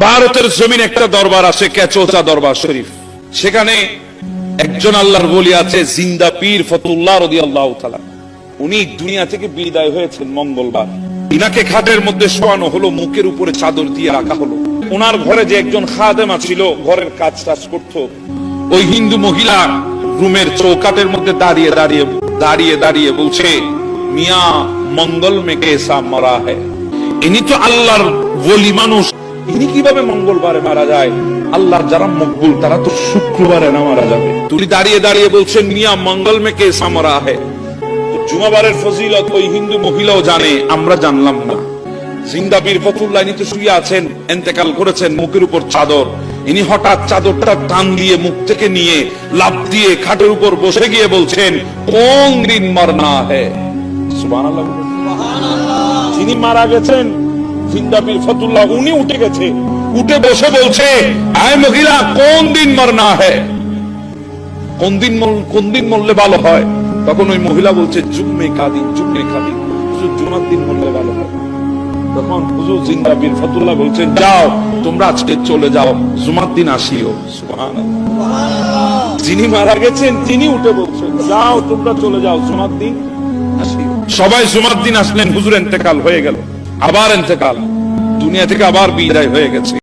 ভারতের জমিন একটা দরবার আছে ক্যাচোচা দরবার শরীফ। সেখানে একজন আল্লাহর বলি আছে, জিন্দা পীর ফতুল্লাহ রদি আল্লাহ উনি দুনিয়া থেকে বিদায় হয়েছেন মঙ্গলবার। ইনাকে খাটের মধ্যে শোয়ানো হলো, মুখের উপরে চাদর দিয়ে রাখা হলো। ওনার ঘরে যে একজন খাদেমা ছিল, ঘরের কাজ টাজ করতো। ওই হিন্দু মহিলা রুমের চৌকাটের মধ্যে দাঁড়িয়ে দাঁড়িয়ে দাঁড়িয়ে দাঁড়িয়ে বলছে, মিয়া, মঙ্গল মেকে এসা মরা হ্যায়। ইনি তো আল্লাহর বলি মানুষ। ইনি কীভাবে মঙ্গলবারে মারা যায়? আল্লাহর যারা মকবুল, তারা তো শুক্রবারে না মারা যাবে। তুমি দাঁড়িয়ে দাঁড়িয়ে বলছেন, মিয়া, মঙ্গল মেকে এসা মরা হ্যায় জুমাবারের ফজিলত, ওই হিন্দু মহিলাও জানে, আমরা জানলাম না। জিন্দা বীর ফতুল্লাহ ইনি তো শুয়ে আছেন, এন্তেকাল করেছেন মুখের উপর চাদর। ইনি হঠাৎ চাদরটা টান দিয়ে মুখ থেকে নিয়ে লাভ দিয়ে খাটের উপর বসে গিয়ে বলছেন, কোন দিন মরনা হে? সুবহানাল্লাহ। যিনি মারা গেছেন উনি উঠে গেছে। উঠে বসে বলছে, আয় মহিলা, কোন দিন কোন দিন কোন দিন মরলে ভালো হয়? তখন ওই মহিলা বলছে জুমার দিন মরলে ভালো হয়। যাও, তোমরা আজকে চলে যাও, জুমার দিন আসিও। যিনি মারা গেছেন, তিনি উঠে বলছেন, যাও, তোমরা চলে যাও, জুমার দিন আসিও। সবাই জুমার দিন আসলেন, হুজুর এন্তেকাল হয়ে গেল। আবার এতেকাল দুনিয়া থেকে আবার বিদায় হয়ে গেছে।